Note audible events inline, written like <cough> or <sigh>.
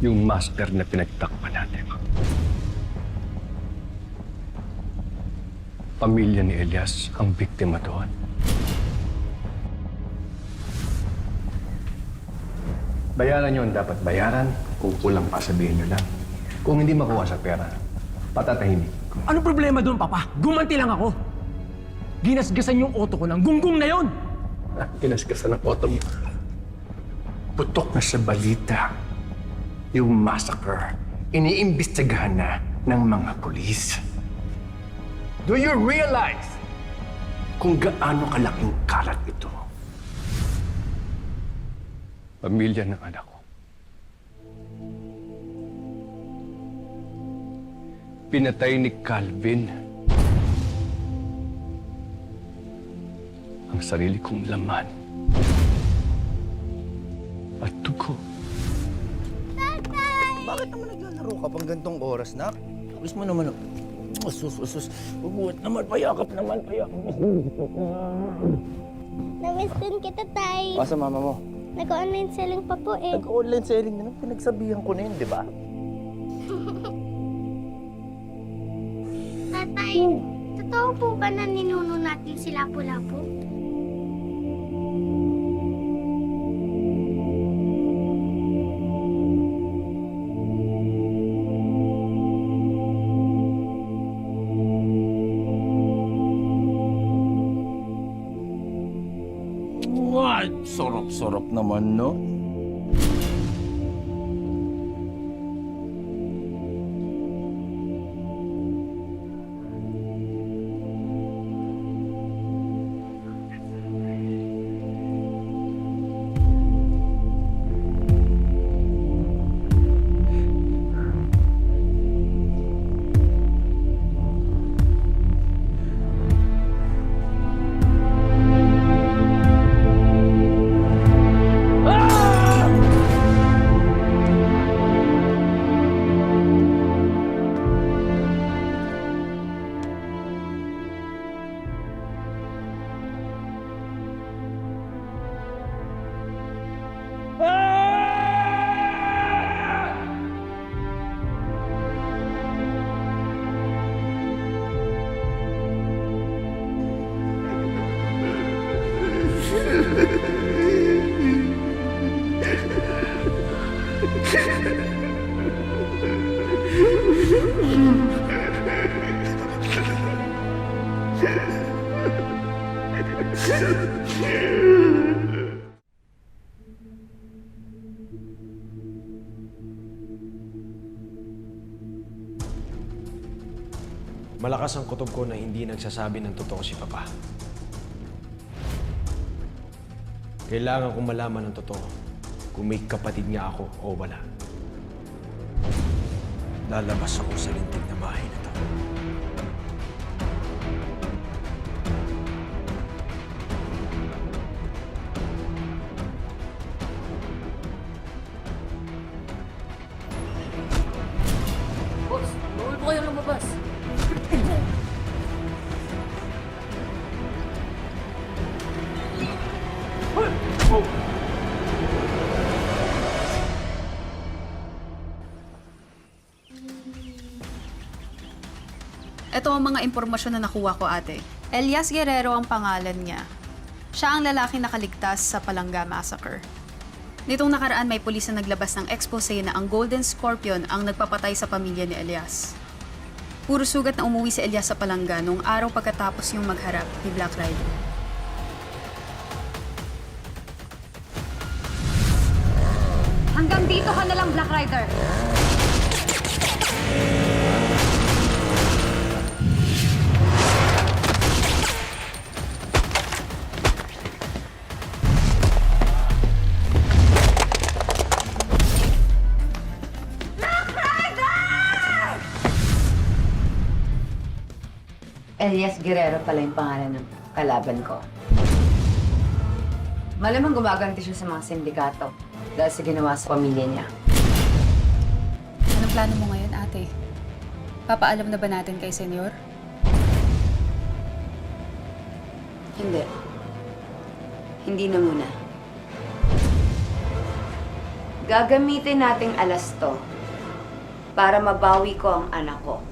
yung master na pinagtakpan natin. Pamilya ni Elias ang biktima doon. Bayaran nyo ang dapat bayaran. Kung kulang pa, sabihin nyo lang. Kung hindi makuha sa pera, patatahimik. Ano problema doon, Papa? Gumanti lang ako. Ginasgasan yung auto ko ng gunggong na yon. Ah, <laughs> Kinasgasan ng auto mo. Putok na sa balita. Yung massacre, iniimbestigahan na ng mga polis. Do you realize kung gaano kalaking kalat ito? Pamilya ng anak ko. Pinatay ni Calvin ang sarili kong laman Bakit naman naglalaro ka pang gantong oras, nak? Gusto mo naman, usus, usus, ubuhat naman, payakap naman, payakap. Namiss din kita, Tay. Pasa mama mo. Nag-online selling pa po eh. Nag-online selling na lang, pinagsabihan ko na yun, di ba? Tatay, totoo po ba na ninuno natin si Lapu-Lapu? What? Sorok-sorok naman, no? Malakas ang kutob ko na hindi nagsasabi ng totoo si Papa. Kailangan kong malaman ng totoo kung may kapatid niya ako o wala. Lalabas ako sa lintig na bahay na to. Boss, bawal po kayong lumabas. Ito ang mga impormasyon na nakuha ko, ate. Elias Guerrero ang pangalan niya. Siya ang lalaki nakaligtas sa Palanga Massacre. Nitong nakaraan may pulis na naglabas ng expose na ang Golden Scorpion ang nagpapatay sa pamilya ni Elias. Puro sugat na umuwi si Elias sa Palanga nung araw pagkatapos yung magharap ni Black Rider. Hanggang dito ka na lang, Black Rider. Elias Guerrero pala yung pangalan ng kalaban ko. Malamang gumaganti siya sa mga sindikato dahil sa ginawa sa pamilya niya. Anong plano mo ngayon, ate? Papaalam na ba natin kay Senyor? Hindi. Hindi na muna. Gagamitin nating alas to para mabawi ko ang anak ko.